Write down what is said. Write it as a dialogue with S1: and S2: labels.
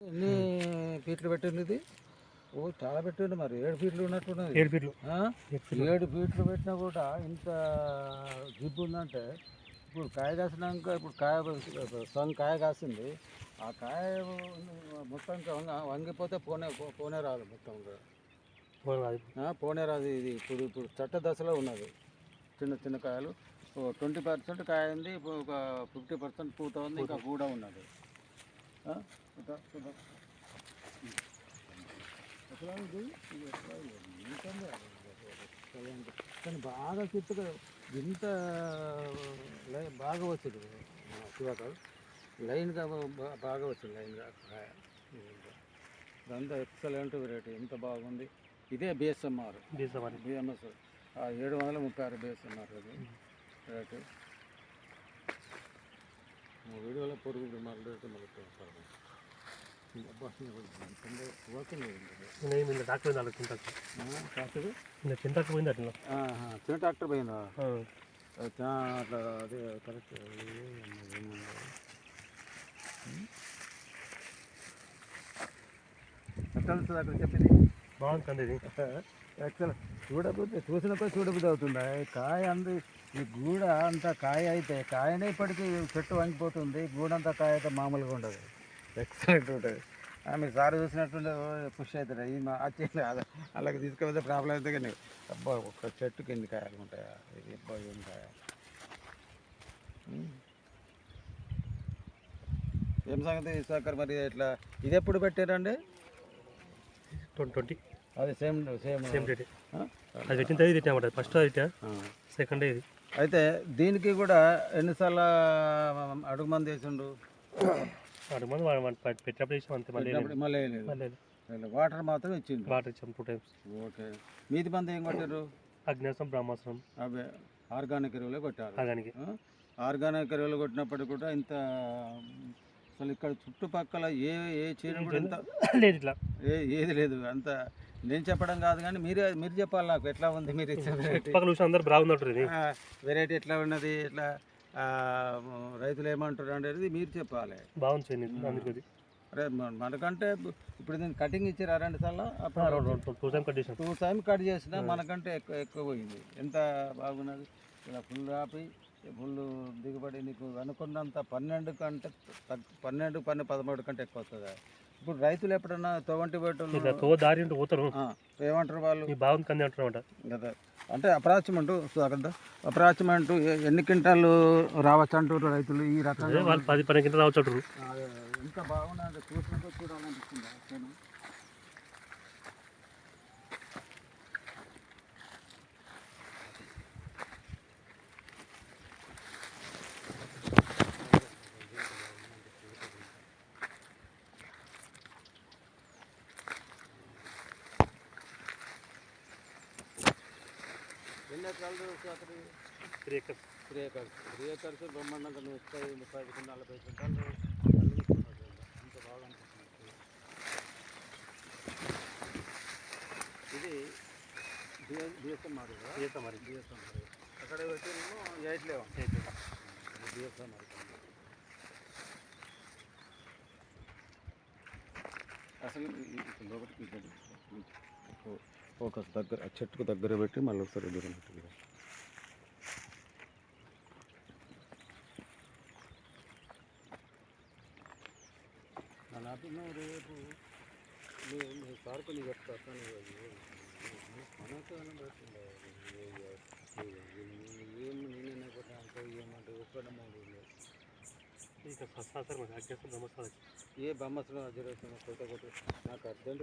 S1: ఎన్ని ఫీట్లు పెట్టింది? ఇది ఓ చాలా పెట్టిండు మరి. ఏడు ఫీట్లు ఉన్నట్టున్నది.
S2: ఏడు ఫీట్లు? ఏడు ఫీట్లు.
S1: పెట్టినా కూడా ఇంత జిబ్బు ఉందంటే ఇప్పుడు కాయ కాసినాక ఇప్పుడు కాయ సొంగ కాయ కాసింది. ఆ కాయ మొత్తం వంగిపోతే పోనే పోనే రాదు మొత్తం కూడా.
S2: పోనే
S1: రాదు ఇది. ఇప్పుడు ఇప్పుడు చట్ట దశలో ఉన్నది. చిన్న చిన్న కాయలు. ట్వంటీ పర్సెంట్ కాయ ఉంది ఇప్పుడు ఒక ఫిఫ్టీ పర్సెంట్ పూత ఉంది ఇంకా కూడా ఉన్నది. కానీ బాగా చిత్తుగా ఇంత లై- బాగా వచ్చింది. శివాకాలు. లైన్గా బాగా వచ్చింది లైన్గా. ఇదంతా ఎక్సలెంట్ వెరైటీ ఎంత బాగుంది. ఇదే బిఎస్ఎంఆర్
S2: బీసా మరి.
S1: బిఎంఎస్ ఏడు వందల ముప్పై ఆరు బిఎస్ఎంఆర్ అది. రేటు మా వీడియోలో పొరుగు మన రేటు మనకు అబ్బా, ఓకే
S2: నేను ఇలా డాక్టర్ పోయింది అలా చింతకు
S1: డాక్టర్
S2: ఇలా చింతకు పోయింది అట్లా
S1: చిన్న డాక్టర్ పోయిందా
S2: ఆ.
S1: అట్లా అట్లా అదే కరెక్ట్ ఎట్లా ఉంటుంది అక్కడ చెప్పింది
S2: బాగుంది కంది ఇది
S1: యాక్చువల్ చూడబుద్ధి చూసినప్పుడు చూడబుద్ధి అవుతుంది. కాయ అంది ఈ గూడ అంతా కాయ అయితే కాయనే ఇప్పటికీ చెట్టు వంగిపోతుంది. గూడ అంతా కాయ అయితే మామూలుగా ఉండదు. ఎక్సలెంట్ ఉంటుంది. మీ సార్ చూసినట్టుండే పుష్ అవుతుంది ఈ మా అచ్చి అలాగే తీసుకెళ్తే ప్రాబ్లం అయితే కానీ అబ్బా ఒక చెట్టుకి ఎన్ని కాయలు ఉంటాయా? ఇది అబ్బా ఏం కాయ? ఏం సంగతి సాకర్ మరి ఇట్లా ఇది ఎప్పుడు పెట్టారండి?
S2: ట్వంటీ ట్వంటీ
S1: అది సేమ్ సేమ్.
S2: Same date? అది పెట్టిన తేదీ పెట్టినమాట ఫస్ట్ అది. సెకండ్ ఇది.
S1: అయితే దీనికి కూడా ఎన్నిసార్లు అడుగు మంది వేసిండు
S2: ఆరు మంది పెట్టినప్పుడు ఇచ్చాం అంతే మళ్ళీ
S1: మళ్ళీ. వాటర్ మాత్రం ఇచ్చిండు
S2: వాటర్ ఇచ్చాం టూ టైమ్స్.
S1: ఓకే. మీది మంది ఏం కొట్టారు
S2: అగ్నేసం బ్రహ్మాసనం
S1: అవి ఆర్గానిక్ ఎరువులే కొట్టారు.
S2: ఆగానికి
S1: ఆ? ఆర్గానిక్ ఎరువులు కొట్టినప్పటికి కూడా ఇంత అసలు ఇక్కడ చుట్టుపక్కల ఏ ఏ చీర కూడా ఇంత
S2: లేదు ఇట్లా.
S1: ఏ ఏది లేదు. అంత నేను చెప్పడం కాదు కానీ మీరే మీరు చెప్పాలి నాకు ఎట్లా ఉంది మీరు ఇచ్చే వెరైటీ ఎట్లా ఉన్నది ఎట్లా రైతులు ఏమంటారు అనేది మీరు చెప్పాలి.
S2: బాగుంది
S1: మనకంటే ఇప్పుడు దీన్ని కటింగ్ ఇచ్చారా రెండు సార్లు? అప్పుడు
S2: టూ టైం కట్
S1: చేసినా. మనకంటే ఎక్కువ ఎక్కువ పోయింది. ఎంత బాగున్నది? ఇలా ఫుల్ ఆపి ఫుల్ దిగుబడి నీకు అనుకున్నంత పన్నెండు కంటే పన్నెండు పన్నెండు పదమూడు కంటే ఎక్కువ వస్తుంది? ఇప్పుడు రైతులు ఎప్పుడన్నా తొవంటి పెట్టు
S2: తో దారి ఉంటే పోతారు.
S1: ఏమంటారు వాళ్ళు?
S2: ఈ బాగుంది కంది అంటారు
S1: కదా అంటే అప్రాచ్మెంట్ అక్కడ అప్రాచ్మెంట్ ఎన్ని క్వింటాలు రావచ్చు అంటారు రైతులు ఈ రకంగా?
S2: వాళ్ళు పది పన్నెండు కింద రావచ్చు అంటారు
S1: అదే, ఎంత చూసినప్పుడు చూడాలనిపిస్తుంది ఎన్ని ఎకరాలు అక్కడ
S2: three acres.
S1: Three acres. Three acres బ్రహ్మాండంగా ముప్పై ముప్పై ఐదు నలభై క్వింటాలు. అంత బాగా అనిపిస్తుంది ఇది బిఎస్ఎం మారు
S2: చేస్తాం మరి
S1: బిఎస్ఎం మారు అక్కడ వచ్చేమో ఎయిట్ లేవా బిఎస్ఎం మారు అసలు లోపలికి ఇద్దరు ఫోకస్ దగ్గర ఆ చెట్టుకు దగ్గర పెట్టి మళ్ళీ ఒకసారి దూరం పెట్టి అలాగే నువ్వు రేపు నువ్వు నీ సార్కు నీకు చెప్తాను మనకు పెట్టిండే ఏం నేనే కూడా అంటే ఏమంటే ఒక్కడ మూడు
S2: ఇక సార్ మరి అగ్నేసం బ్రహ్మాసనం
S1: ఏ బొమ్మస్లో అజరేసిన కొత్త కొత్త నాకు అర్జెంట్